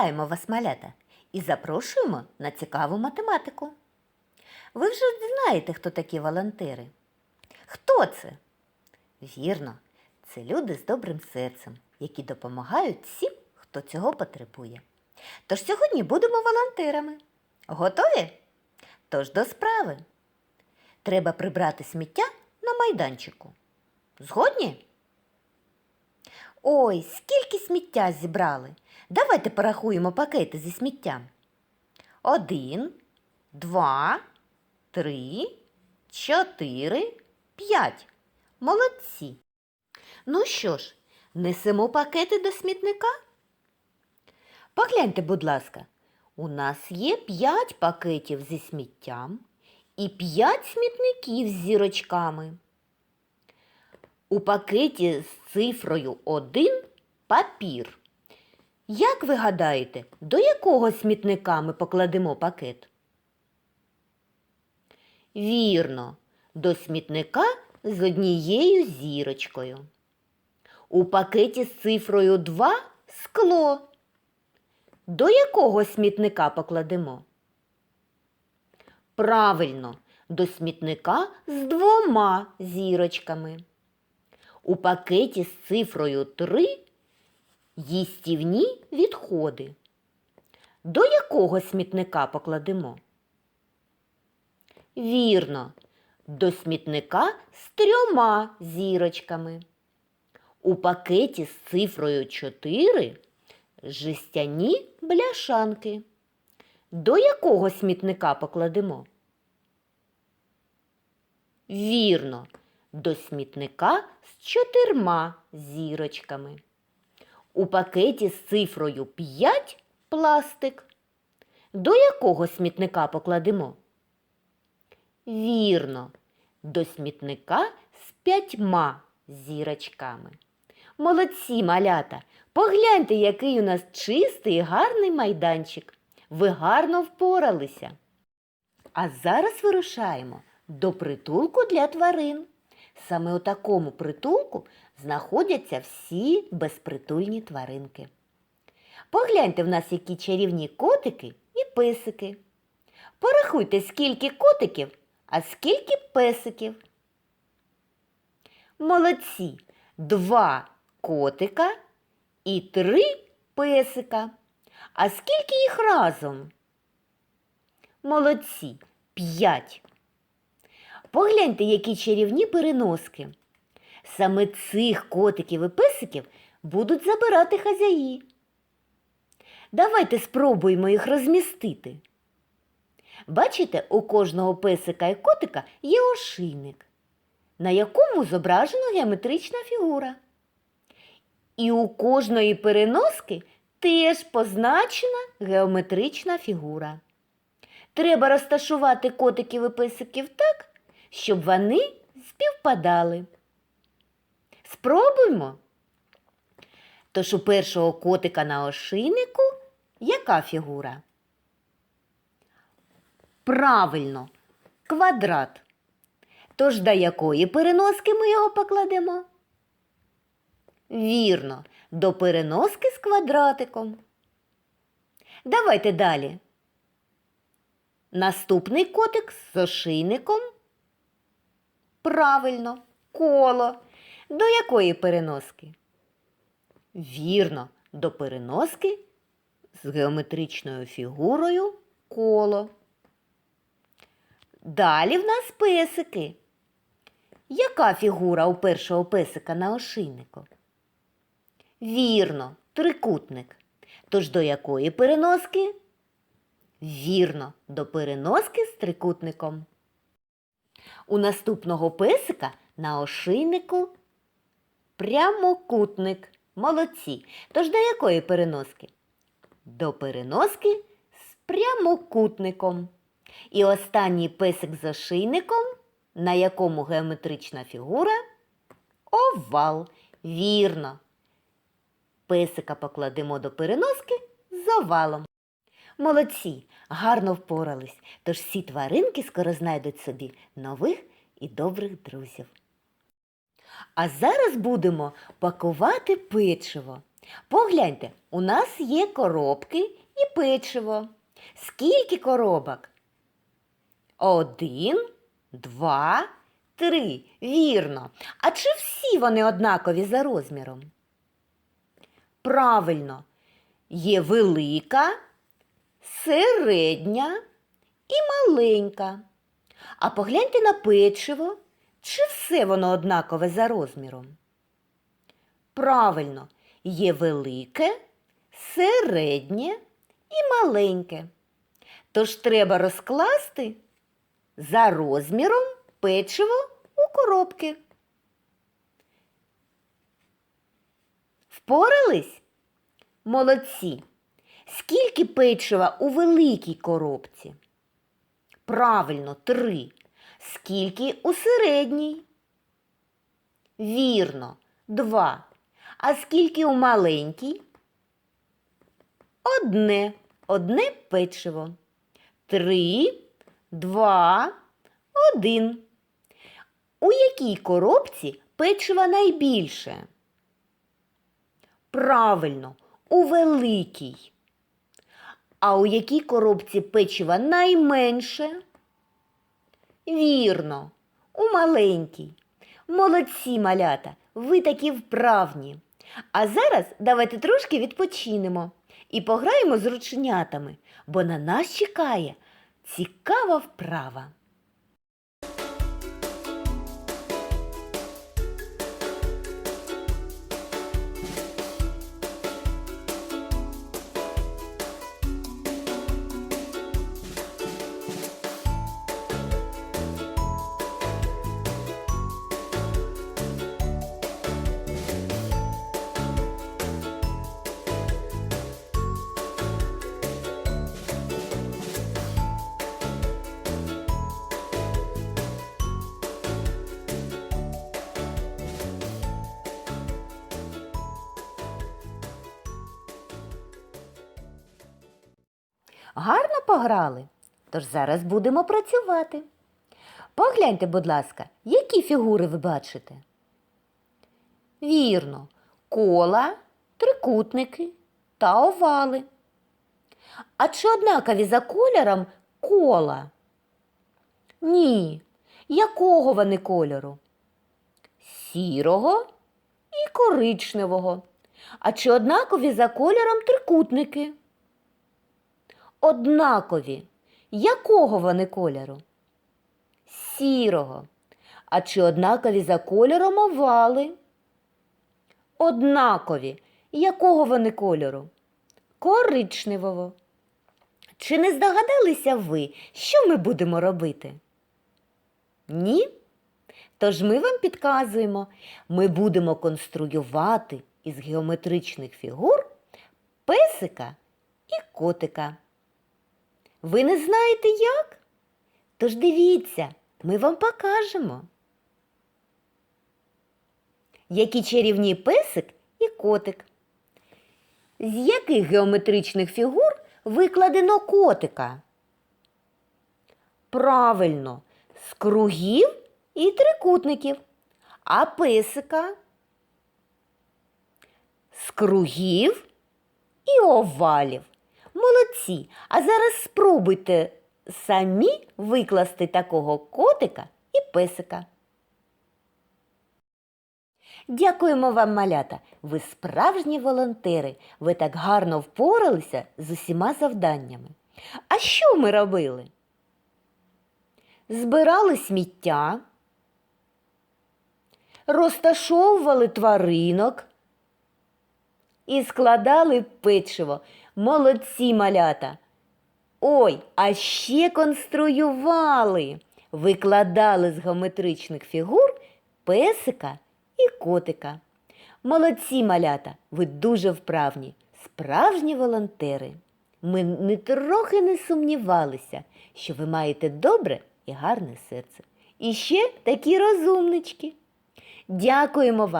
Вітаємо вас, малята, і запрошуємо на цікаву математику. Ви вже знаєте, хто такі волонтери. Хто це? Вірно, це люди з добрим серцем, які допомагають всім, хто цього потребує. Тож сьогодні будемо волонтерами. Готові? Тож до справи. Треба прибрати сміття на майданчику. Згодні? Ой, скільки сміття зібрали. Давайте порахуємо пакети зі сміттям. Один, два, три, чотири, п'ять. Молодці. Ну що ж, несемо пакети до смітника? Погляньте, будь ласка, у нас є п'ять пакетів зі сміттям і п'ять смітників з зірочками. У пакеті з цифрою 1 папір. Як ви гадаєте, до якого смітника ми покладемо пакет? Вірно, до смітника з однією зірочкою. У пакеті з цифрою 2 скло. До якого смітника покладемо? Правильно, до смітника з двома зірочками. У пакеті з цифрою 3 їстівні відходи. До якого смітника покладемо? Вірно, до смітника з трьома зірочками. У пакеті з цифрою 4 жестяні бляшанки. До якого смітника покладемо? Вірно, до смітника з чотирма зірочками. У пакеті з цифрою 5 пластик. До якого смітника покладемо? Вірно, до смітника з п'ятьма зірочками. Молодці, малята! Погляньте, який у нас чистий і гарний майданчик. Ви гарно впоралися. А зараз вирушаємо до притулку для тварин. Саме у такому притулку знаходяться всі безпритульні тваринки. Погляньте в нас, які чарівні котики і песики. Порахуйте, скільки котиків, а скільки песиків. Молодці! Два котика і три песика. А скільки їх разом? Молодці, п'ять. Погляньте, які чарівні переноски. Саме цих котиків і песиків будуть забирати хазяї. Давайте спробуємо їх розмістити. Бачите, у кожного песика і котика є ошийник, на якому зображена геометрична фігура. І у кожної переноски теж позначена геометрична фігура. Треба розташувати котиків і песиків так, щоб вони співпадали. Спробуймо. Тож у першого котика на ошийнику яка фігура? Правильно, квадрат. Тож до якої переноски ми його покладемо? Вірно, до переноски з квадратиком. Давайте далі. Наступний котик з ошийником. Правильно, коло. До якої переноски? Вірно, до переноски з геометричною фігурою коло. Далі в нас песики. Яка фігура у першого песика на ошийнику? Вірно, трикутник. Тож до якої переноски? Вірно, до переноски з трикутником. У наступного песика на ошийнику прямокутник. Молодці. Тож до якої переноски? До переноски з прямокутником. І останній песик з ошийником, на якому геометрична фігура овал. Вірно. Песика покладемо до переноски з овалом. Молодці, гарно впорались, тож всі тваринки скоро знайдуть собі нових і добрих друзів. А зараз будемо пакувати печиво. Погляньте, у нас є коробки і печиво. Скільки коробок? Один, два, три. Вірно. А чи всі вони однакові за розміром? Правильно, є велика, середня і маленька. А погляньте на печиво, чи все воно однакове за розміром? Правильно, є велике, середнє і маленьке. Тож треба розкласти за розміром печиво у коробки. Впорались? Молодці. Скільки печива у великій коробці? Правильно, три. Скільки у середній? Вірно, два. А скільки у маленькій? Одне, одне печиво. Три, два, один. У якій коробці печива найбільше? Правильно, у великій. А у якій коробці печива найменше? Вірно, у маленькій. Молодці малята, ви такі вправні. А зараз давайте трошки відпочинемо і пограємо з рученятами, бо на нас чекає цікава вправа. Гарно пограли? Тож зараз будемо працювати. Погляньте, будь ласка, які фігури ви бачите? Вірно, кола, трикутники та овали. А чи однакові за кольором кола? Ні. Якого вони кольору? Сірого і коричневого. А чи однакові за кольором трикутники? Однакові. Якого вони кольору? Сірого. А чи однакові за кольором овали? Однакові. Якого вони кольору? Коричневого. Чи не здогадалися ви, що ми будемо робити? Ні? Тож ми вам підказуємо, ми будемо конструювати із геометричних фігур песика і котика. Ви не знаєте як? Тож дивіться, ми вам покажемо. Які чарівні песик і котик. З яких геометричних фігур викладено котика? Правильно, з кругів і трикутників. А песика? З кругів і овалів. Молодці! А зараз спробуйте самі викласти такого котика і песика. Дякуємо вам, малята! Ви справжні волонтери. Ви так гарно впоралися з усіма завданнями. А що ми робили? Збирали сміття, розташовували тваринок і складали печиво. Молодці малята. Ой, а ще конструювали, викладали з геометричних фігур песика і котика. Молодці малята, ви дуже вправні, справжні волонтери. Ми не трохи не сумнівалися, що ви маєте добре і гарне серце. І ще такі розумнички. Дякуємо вам.